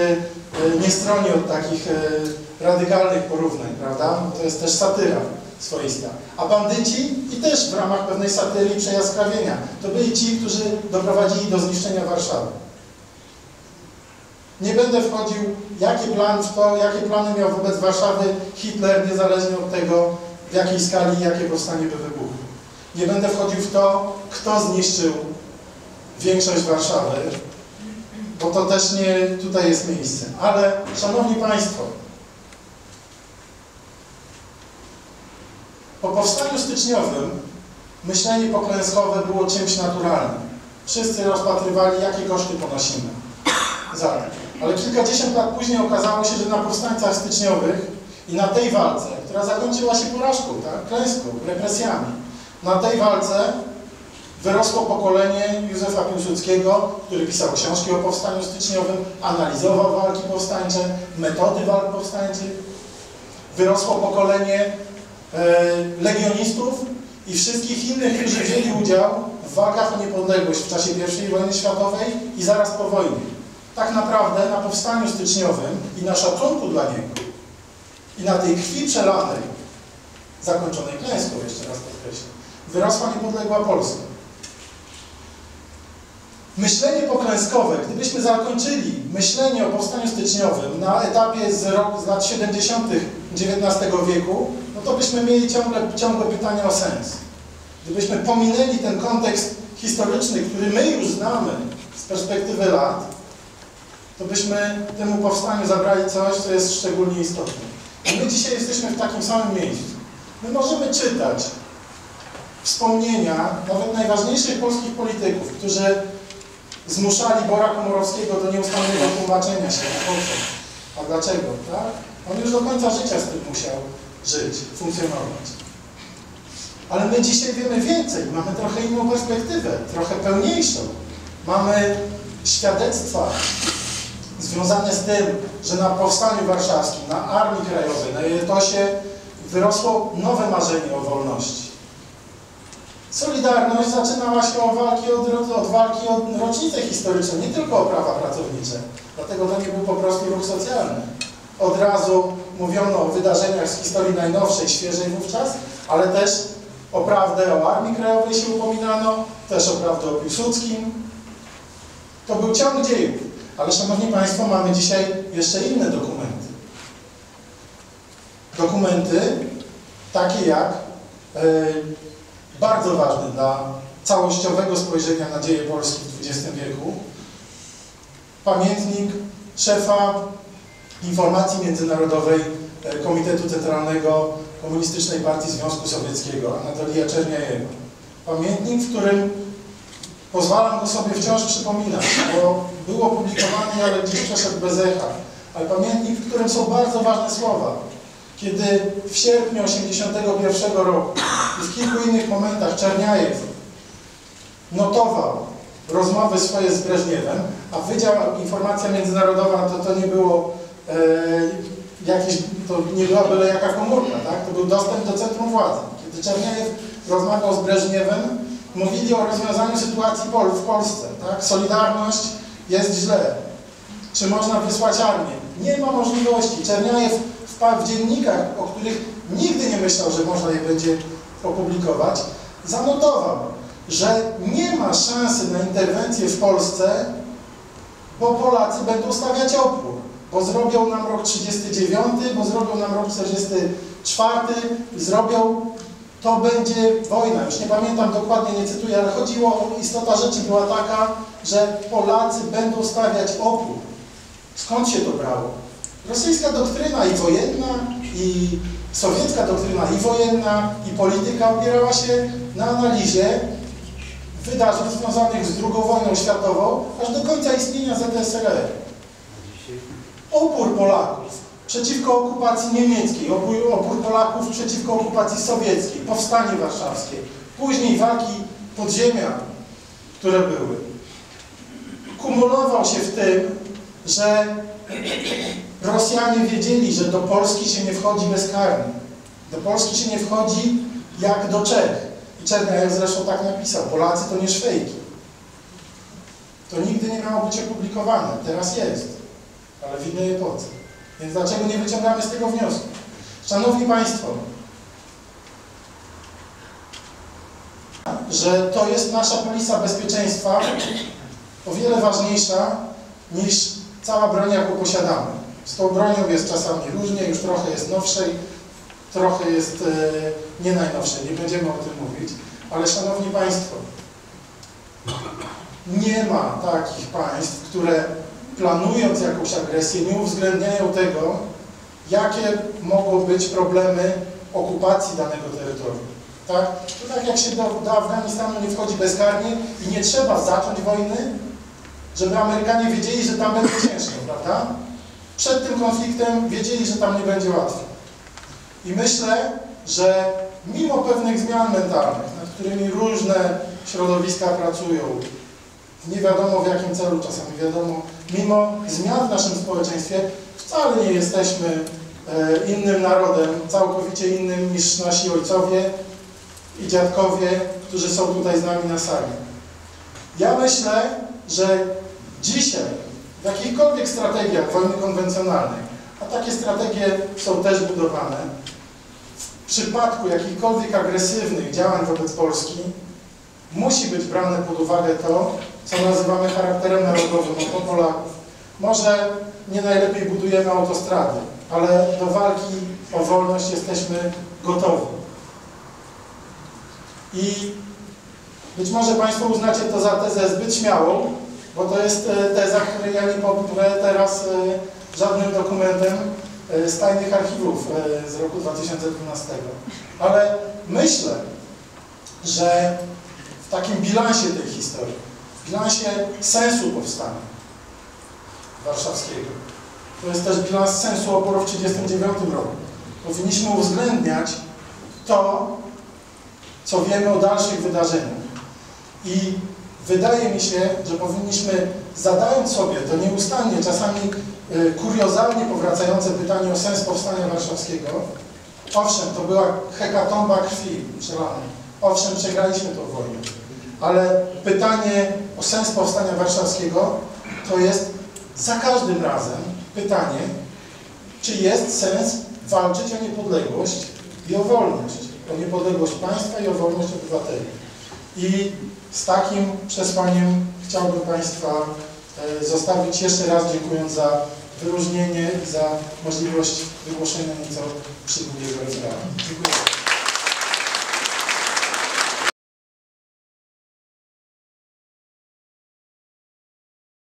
e, nie stroni od takich e, radykalnych porównań, prawda? To jest też satyra swoista. A bandyci i też w ramach pewnej satyry i przejaskrawienia, to byli ci, którzy doprowadzili do zniszczenia Warszawy. Nie będę wchodził, jaki plan to, jakie plany miał wobec Warszawy Hitler, niezależnie od tego, w jakiej skali jakie powstanie by wybuchło. Nie będę wchodził w to, kto zniszczył większość Warszawy, bo to też nie tutaj jest miejsce. Ale, Szanowni Państwo, po powstaniu styczniowym myślenie poklęskowe było czymś naturalnym. Wszyscy rozpatrywali, jakie koszty ponosimy. Ale kilkadziesiąt lat później okazało się, że na powstańcach styczniowych i na tej walce, która zakończyła się porażką, tak? klęską, represjami, na tej walce wyrosło pokolenie Józefa Piłsudskiego, który pisał książki o powstaniu styczniowym, analizował walki powstańcze, metody walk powstańczych. Wyrosło pokolenie e, legionistów i wszystkich innych, którzy wzięli udział w walkach o niepodległość w czasie I wojny światowej i zaraz po wojnie. Tak naprawdę na powstaniu styczniowym i na szacunku dla niego i na tej krwi przelanej, zakończonej klęską, jeszcze raz podkreślę, wyrosła niepodległa Polska. Myślenie poklęskowe, gdybyśmy zakończyli myślenie o powstaniu styczniowym na etapie z, z lat 70. XIX wieku, no to byśmy mieli ciągle, pytania o sens. Gdybyśmy pominęli ten kontekst historyczny, który my już znamy z perspektywy lat, to byśmy temu powstaniu zabrali coś, co jest szczególnie istotne. My dzisiaj jesteśmy w takim samym miejscu. My możemy czytać wspomnienia nawet najważniejszych polskich polityków, którzy zmuszali Bora Komorowskiego do nieustannego tłumaczenia się A dlaczego, tak? On już do końca życia z tym musiał żyć, funkcjonować. Ale my dzisiaj wiemy więcej, mamy trochę inną perspektywę, trochę pełniejszą. Mamy świadectwa związane z tym, że na Powstaniu Warszawskim, na Armii Krajowej, na jej etosie wyrosło nowe marzenie o wolności. Solidarność zaczynała się od walki, od, od walki o rocznice historyczne, nie tylko o prawa pracownicze. Dlatego to nie był po prostu ruch socjalny. Od razu mówiono o wydarzeniach z historii najnowszej, świeżej wówczas, ale też o prawdę o Armii Krajowej się upominano, też o prawdę o Piłsudskim. To był ciąg dziejów. Ale Szanowni Państwo, mamy dzisiaj jeszcze inne dokumenty. Dokumenty takie jak yy, bardzo ważny dla całościowego spojrzenia na dzieje Polski w XX wieku. Pamiętnik szefa Informacji Międzynarodowej e, Komitetu Centralnego Komunistycznej Partii Związku Sowieckiego, Anatolija Czerniajewa. Pamiętnik, w którym pozwalam go sobie wciąż przypominać, bo był opublikowany, ale gdzieś przeszedł bez echa. Ale pamiętnik, w którym są bardzo ważne słowa kiedy w sierpniu 1981 roku w kilku innych momentach Czerniajew notował rozmowy swoje z Breżniewem, a Wydział Informacja Międzynarodowa to, to nie było e, to nie była byle jaka komórka, tak? to był dostęp do centrum władzy. Kiedy Czerniajew rozmawiał z Breżniewem, mówili o rozwiązaniu sytuacji w Polsce. Tak? Solidarność jest źle. Czy można wysłać armię? Nie ma możliwości. Czerniajew w dziennikach, o których nigdy nie myślał, że można je będzie opublikować, zanotował, że nie ma szansy na interwencję w Polsce, bo Polacy będą stawiać opór, bo zrobią nam rok 39, bo zrobią nam rok 44 i zrobią, to będzie wojna. Już nie pamiętam dokładnie, nie cytuję, ale chodziło, istota rzeczy była taka, że Polacy będą stawiać opór. Skąd się to brało? Rosyjska doktryna i wojenna, i sowiecka doktryna i wojenna, i polityka opierała się na analizie wydarzeń związanych z II wojną światową, aż do końca istnienia ZSRR. Opór Polaków przeciwko okupacji niemieckiej, opór, Polaków przeciwko okupacji sowieckiej, powstanie warszawskie, później walki podziemia, które były. Kumulował się w tym, że Rosjanie wiedzieli, że do Polski się nie wchodzi bezkarnie. Do Polski się nie wchodzi jak do Czech. I Czerniajew zresztą tak napisał, Polacy to nie szwejki. To nigdy nie miało być opublikowane, teraz jest. ale w innej epoce. Więc dlaczego nie wyciągamy z tego wniosku? Szanowni Państwo, że to jest nasza polisa bezpieczeństwa o wiele ważniejsza niż cała broń, jaką posiadamy. Z tą bronią jest czasami różnie, już trochę jest nowszej, trochę jest e, nie najnowszej, nie będziemy o tym mówić, ale Szanowni Państwo, nie ma takich państw, które planując jakąś agresję nie uwzględniają tego, jakie mogą być problemy okupacji danego terytorium. Tak? To tak jak się do, do Afganistanu nie wchodzi bezkarnie i nie trzeba zacząć wojny, żeby Amerykanie wiedzieli, że tam będzie ciężko, prawda? Przed tym konfliktem wiedzieli, że tam nie będzie łatwo. I myślę, że mimo pewnych zmian mentalnych, nad którymi różne środowiska pracują, nie wiadomo w jakim celu czasami wiadomo, mimo zmian w naszym społeczeństwie wcale nie jesteśmy e, innym narodem, całkowicie innym niż nasi ojcowie i dziadkowie, którzy są tutaj z nami na sali. Ja myślę, że dzisiaj w jakichkolwiek strategiach wojny konwencjonalnej, a takie strategie są też budowane, w przypadku jakichkolwiek agresywnych działań wobec Polski musi być brane pod uwagę to, co nazywamy charakterem narodowym no to Polaków. Może nie najlepiej budujemy autostrady, ale do walki o wolność jesteśmy gotowi. I być może Państwo uznacie to za tezę zbyt śmiałą, bo to jest e, teza, której ja nie poprę teraz e, żadnym dokumentem e, z tajnych archiwów z roku 2012. Ale myślę, że w takim bilansie tej historii, w bilansie sensu powstania warszawskiego, to jest też bilans sensu oporu w 1939 roku, powinniśmy uwzględniać to, co wiemy o dalszych wydarzeniach. I wydaje mi się, że powinniśmy, zadając sobie to nieustannie, czasami y, kuriozalnie powracające pytanie o sens powstania warszawskiego, owszem, to była hekatomba krwi przelanej, owszem, przegraliśmy tę wojnę, ale pytanie o sens powstania warszawskiego to jest za każdym razem pytanie, czy jest sens walczyć o niepodległość i o wolność, o niepodległość państwa i o wolność obywateli. I z takim przesłaniem chciałbym Państwa e, zostawić jeszcze raz dziękując za wyróżnienie i za możliwość wygłoszenia nieco przydługiego referatu. Dziękuję.